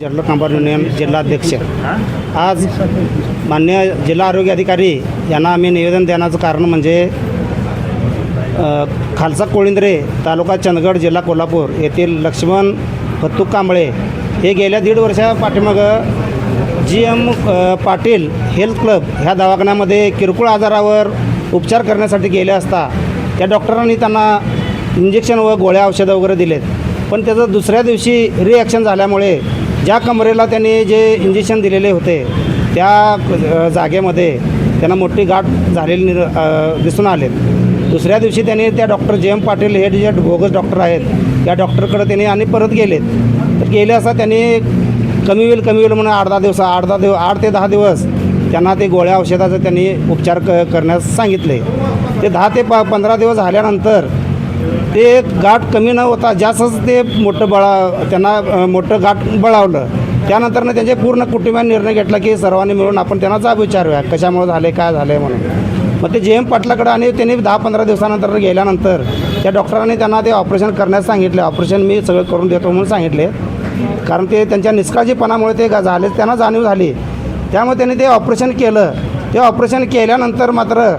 Journal कामगार union जिल्हाध्यक्ष. आज मान्य जिल्हा आरोग्य अधिकारी यांना आम्ही निवेदन देण्याचं कारण म्हणजे खालसा कोळिंद्रे तालुका चंदगड जिल्हा कोल्हापूर येथील लक्ष्मण फत्तू कांबळे हे गेल्या दीड वर्षा पाठीमागं G M Patil health club ह्या दवाखान्यामध्ये किरकोळ आजारावर उपचार करण्यासाठी गेले असता त्या डॉक्टरांनी त्यांना इंजेक्शन व गोळ्या औषधं वगैरे दिलेत. पण त्याचं दुसऱ्या दिवशी रिॲक्शन झाल्यामुळे ज्या कमरेला त्यांनी जे इंजेक्शन दिलेले होते त्या जागेमध्ये त्यांना मोठी गाठ झालेली निर दिसून आले दुसऱ्या दिवशी त्यांनी त्या डॉक्टर जे एम पाटील हे जे बोगस डॉक्टर आहेत त्या डॉक्टरकडे त्यांनी आणि परत गेलेत. तर गेले असता त्यांनी कमी होईल कमी होईल म्हणून आठ दहा दिवस आठ दहा दिवस आठ ते दहा दिवस त्यांना ते गोळ्या औषधाचं त्यांनी उपचार क करण्यास सांगितले. ते दहा ते प पंधरा दिवस झाल्यानंतर ते गाठ कमी न होता जास्तच ते मोठं बळा त्यांना मोठं गाठ बळावलं. त्यानंतरनं त्यांचे पूर्ण कुटुंबाने निर्णय घेतला की सर्वांनी मिळून आपण त्यांना जाब विचारूया कशामुळे झाले काय झाले म्हणून. मग ते जे एम पाटलाकडं आणि त्यांनी दहा पंधरा दिवसानंतर गेल्यानंतर त्या डॉक्टरांनी त्यांना ते ऑपरेशन करण्यास सांगितले. ऑपरेशन मी सगळं करून देतो म्हणून सांगितले. कारण ते त्यांच्या निष्काळजीपणामुळे ते झाले त्यांना जाणीव झाली. त्यामुळे त्यांनी ते ऑपरेशन केलं. ते ऑपरेशन केल्यानंतर मात्र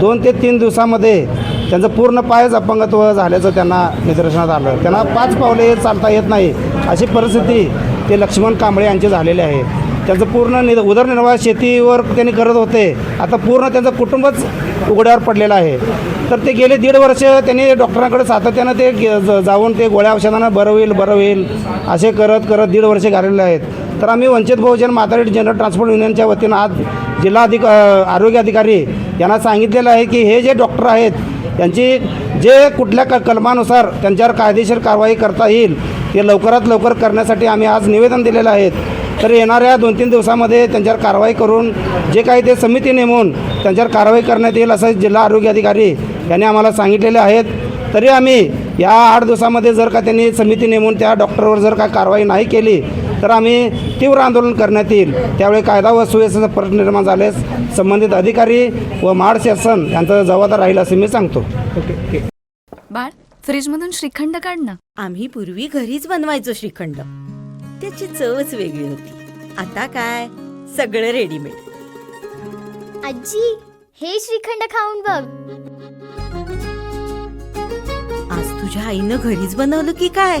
दोन ते तीन दिवसामध्ये त्यांचं पूर्ण पायच अपंगत्व झाल्याचं त्यांना निदर्शनात आलं. त्यांना पाच पावले चालता येत नाही अशी परिस्थिती ते लक्ष्मण कांबळे यांची झालेली आहे. त्यांचं पूर्ण नि उदरनिर्वाह शेतीवर त्यांनी करत होते. आता पूर्ण त्यांचं कुटुंबच उघड्यावर पडलेलं आहे. तर ते गेले दीड वर्ष त्यांनी डॉक्टरांकडे सातत्यानं ते जाऊन ते गोळ्या औषधानं बरं होईल बरं होईल असे करत करत दीड वर्ष घालेले आहेत. तर आम्ही वंचित बहुजन माथाडी जनरल ट्रान्सपोर्ट युनियनच्या वतीनं आज जिल्हा अधिक आरोग्य अधिकारी यांना सांगितलेलं आहे की हे जे डॉक्टर आहेत त्यांची जे कुठल्या क कलमानुसार त्यांच्यावर कायदेशीर कारवाई करता येईल ते लवकरात लवकर करण्यासाठी आम्ही आज निवेदन दिलेलं आहेत तर येणाऱ्या दोन तीन दिवसामध्ये त्यांच्यावर कारवाई करून जे काही ते समिती नेमून त्यांच्यावर कारवाई करण्यात येईल असं जिल्हा आरोग्य अधिकारी यांनी आम्हाला सांगितलेले आहेत. तरी आम्ही या आठ दिवसामध्ये जर का त्यांनी समिती नेमून त्या डॉक्टरवर जर का कारवाई नाही केली तर आम्ही तीव्र आंदोलन करण्यात येईल. त्यावेळी कायदा व सुव्यवस्थेचा प्रश्न निर्माण झाल्यास संबंधित अधिकारी व महाड शासन यांचं जबाबदार राहील असं मी सांगतो. बाळ फ्रीजमधून श्रीखंड काढ ना. आम्ही पूर्वी घरीच बनवायचो श्रीखंड. त्याची चवच वेगळी होती. आता काय? सगळं रेडीमेड आजी हे श्रीखंड खाऊन बघ. आज तुझ्या आईनं घरीच बनवलं की काय.